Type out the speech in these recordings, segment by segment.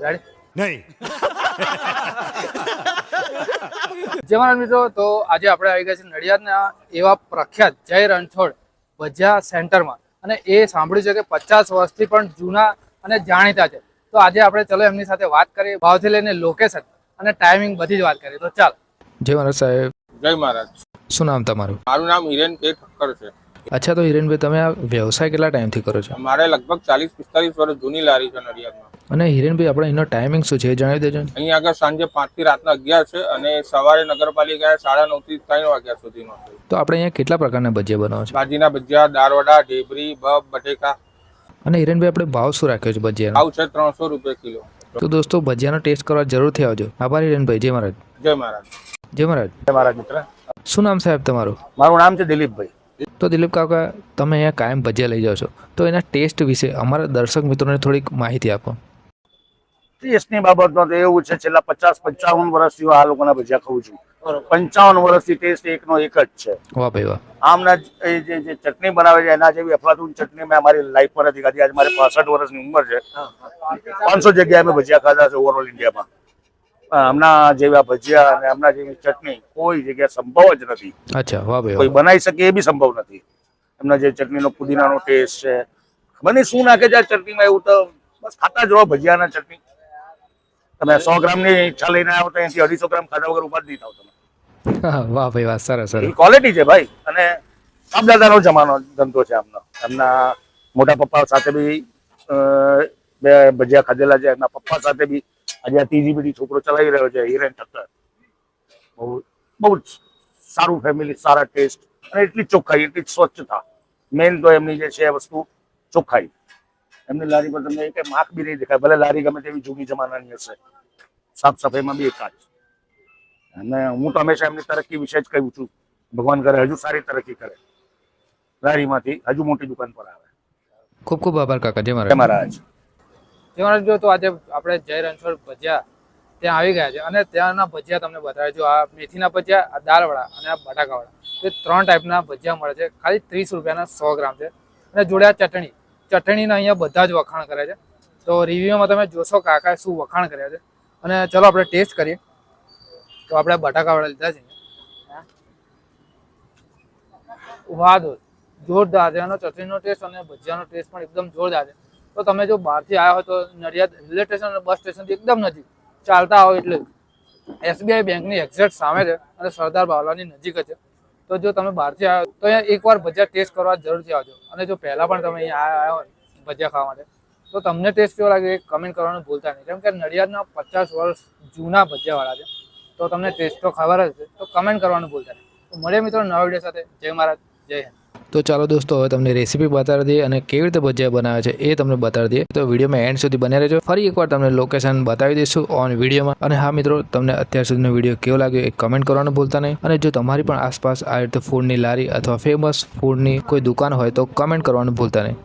Ready નહીં. જય મિત્રો તો આજે આપણે આવી ગયા છે નડિયાદના એવા પ્રખ્યાત જય રણછોડ ભજીયા સેન્ટરમાં. અને એ સાંભળ્યું છે કે પચાસ વર્ષથી પણ જૂના અને જાણીતા છે. તો આજે આપણે ચલો એમની સાથે વાત કરીએ ભાવથી લઈને લોકેશન અને ટાઈમિંગ બધી જ વાત કરીએ. તો ચાલ. જય મહારાજ સાહેબ. જય મહારાજ. શું નામ તમારું? મારું નામ હિરેન કે ઠક્કર છે. અચ્છા તો હિરેનભાઈ તમે આ વ્યવસાય કેટલા ટાઈમથી કરો છો? મારે લગભગ ચાલીસ પિસ્તાલીસ વર્ષ જૂની લારી છે નડિયાદમાં. અને હિરેનભાઈ આપણે એનો ટાઈમિંગ શું છે જણાવી દેજો. અહીં આગળ સાંજે પાંચથી રાતના અગિયાર છે અને સવારે નગરપાલિકા સાડા નવથી ત્રણ વાગ્યા સુધીનો છે તો આપણે અહીંયા કેટલા પ્રકારના ભજીયા બનાવો છો? ભાજીના ભજીયા દાળવડા ઢેબરી બબ બટેકા. અને હિરેનભાઈ આપણે ભાવ શું રાખ્યો છે ભજીયા ભાવ છે ત્રણસો રૂપિયા કિલો. તો દોસ્તો ભજીયાનો ટેસ્ટ કરવા જરૂરથી આવજો. આભાર હિરેનભાઈ જય મહારાજ. જય મહારાજ. જય મહારાજ. મારા મિત્ર. શું નામ સાહેબ તમારું? મારું નામ છે દિલીપભાઈ. તો દિલીપ કાકા તમે અહીંયા કાયમ ભજીયા લઈ જાઓ છો. તો એના ટેસ્ટ વિશે અમારા દર્શક મિત્રોને થોડીક માહિતી આપો. ટેસ્ટની બાબતમાં તો એવું છે છેલ્લા પચાસ પંચાવન વર્ષથી આ લોકોના ભજીયા ખાઉં છું. પંચાવન વર્ષથી ટેસ્ટ એકનો એક જ છે. વાહ ભાઈ વાહ. આમના જ- એ જે જે ચટણી બનાવે છે એના જેવી અફલાતું ચટણી મેં અમારી લાઈફમાં નથી ખાધી આજે મારી પાસઠ વર્ષની ઉંમર છે. પાંચસો જગ્યાએ મેં ભજીયા ખાધા છે ઓવરઓલ ઇન્ડિયામાં હમણાં જેવા ભજીયા અને હમણાં જેવી ચટણી કોઈ જગ્યાએ સંભવ જ નથી. અચ્છા વાહ ભાઈ કોઈ બનાવી શકે એ બી સંભવ નથી. એમના જે ચટણીનો પુદીનાનો ટેસ્ટ છે. નહીં શું નાખે છે આ ચટણીમાં એવું તો બસ ખાતા જ રહો ભજીયાના ચટણી. તમે સો ગ્રામની ઈચ્છા લઈને આવો તો અહીંથી અઢીસો ગ્રામ ખાધા વગર ઊભા જ નહીં થાવ તમે. વાહ ભાઈ વાહ સરસ સરસ. ક્વોલિટી છે ભાઈ. અને બાપદાદાનો જમાનો ધંધો છે આમનો. એમના મોટા પપ્પા સાથે બી બે ભજીયા ખાધેલા છે. એમના પપ્પા સાથે બી આજે આ ત્રીજી પેઢી છોકરો ચલાવી રહ્યો છે હિરેન ઠક્કર. બહુ બહુ જ સારું ફેમિલી સારા ટેસ્ટ અને એટલી ચોખ્ખાઈ એટલી સ્વચ્છતા. મેઇન તો એમની જે છે વસ્તુ ચોખ્ખાઈ. એમની લારી પર તમને એક માખ બી નહીં દેખાય ભલે લારી ગમે તેવી જૂની જમાનાની હશે. સાફ સફાઈમાં બી એકાદ. અને હું તો હંમેશા એમની તરક્કી વિશે જ કહું છું. ભગવાન કરે હજુ સારી તરક્કી કરે. લારીમાંથી હજુ મોટી દુકાન પર આવે. ખૂબ ખૂબ આભાર કાકા મહારાજ જય મહારાજ. જો તો આજે આપણે જય રણછોડ ભજીયા ત્યાં આવી ગયા છે અને ત્યાંના ભજીયા તમને બતાવે જો આ મેથીના ભજીયા, આ દાળવડા અને આ બટાકાવાળા તે ત્રણ ટાઈપના ભજીયા મળે છે. ખાલી ત્રીસ રૂપિયાના સો ગ્રામ છે. અને જોડે આ ચટણી. ચટણીના અહીંયા બધા જ વખાણ કરે છે. તો રિવ્યુમાં તમે જોશો કાકાએ શું વખાણ કર્યા છે. અને ચલો આપણે ટેસ્ટ કરીએ. તો આપણે બટાકાવાળા લીધા છે. વાહ જોરદાર છે. એનો ચટણીનો ટેસ્ટ અને ભજીયાનો ટેસ્ટ પણ એકદમ જોરદાર છે. તો તમે જો બહારથી આવ્યા હોય તો નડિયાદ રેલવે સ્ટેશન અને બસ સ્ટેશનથી એકદમ નજીક. ચાલતા આવો એટલે એસબીઆઈ બેંકની એક્ઝેક્ટ સામે છે અને સરદાર બાવલાની નજીક છે. તો જો તમે બહારથી આવ્યા તો અહીંયા એકવાર ભજીયા ટેસ્ટ કરવા જરૂરથી આવજો. અને જો પહેલાં પણ તમે અહીંયા આવ્યા હોય ભજીયા ખાવા માટે, તો તમને ટેસ્ટ કેવો લાગે એ કમેન્ટ કરવાનું ભૂલતા નહીં. કેમ કે નડિયાદના પચાસ વર્ષ જૂના ભજીયાવાળા છે. તો તમને ટેસ્ટ તો ખબર જ છે. તો કમેન્ટ કરવાનું ભૂલતા નહીં. તો મળીએ મિત્રો નવા વીડિયો સાથે. જય મહારાજ. જય હિન્દ. તો ચાલો દોસ્તો, હવે તમને રેસીપી બતાવી દઈએ અને કેવી રીતે ભજીયા બનાવે છે એ તમને બતાવી દઈએ. તો વિડીયોમાં એન્ડ સુધી બને રહેજો. ફરી એકવાર તમને લોકેશન બતાવી દઈશું ઓન વિડીયોમાં અને હા મિત્રો, તમને અત્યાર સુધીનો વીડિયો કેવો લાગ્યો એ કમેન્ટ કરવાનું ભૂલતા નહીં. અને જો તમારી પણ આસપાસ આ રીતે ફૂડની લારી અથવા ફેમસ ફૂડની કોઈ દુકાન હોય તો કમેન્ટ કરવાનું ભૂલતા નહીં.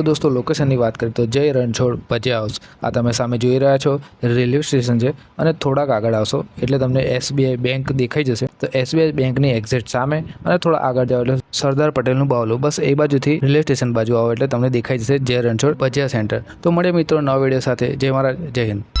તો દોસ્તો લોકેશનની વાત કરીએ તો જય રણછોડ ભજીયા હાઉસ આ તમે સામે જોઈ રહ્યા છો, રેલવે સ્ટેશન છે અને થોડાક આગળ આવશો, એટલે તમને એસબીઆઈ બેંક દેખાઈ જશે. તો એસબીઆઈ બેંકની એક્ઝેક્ટ સામે અને થોડા આગળ જાઓ એટલે સરદાર પટેલનું બાવલું. બસ એ બાજુથી રેલવે સ્ટેશન બાજુ આવો એટલે તમને દેખાઈ જશે જય રણછોડ ભજીયા સેન્ટર તો મળે મિત્રો નવા વીડિયો સાથે. જય મહારાજ, જય હિન્દ.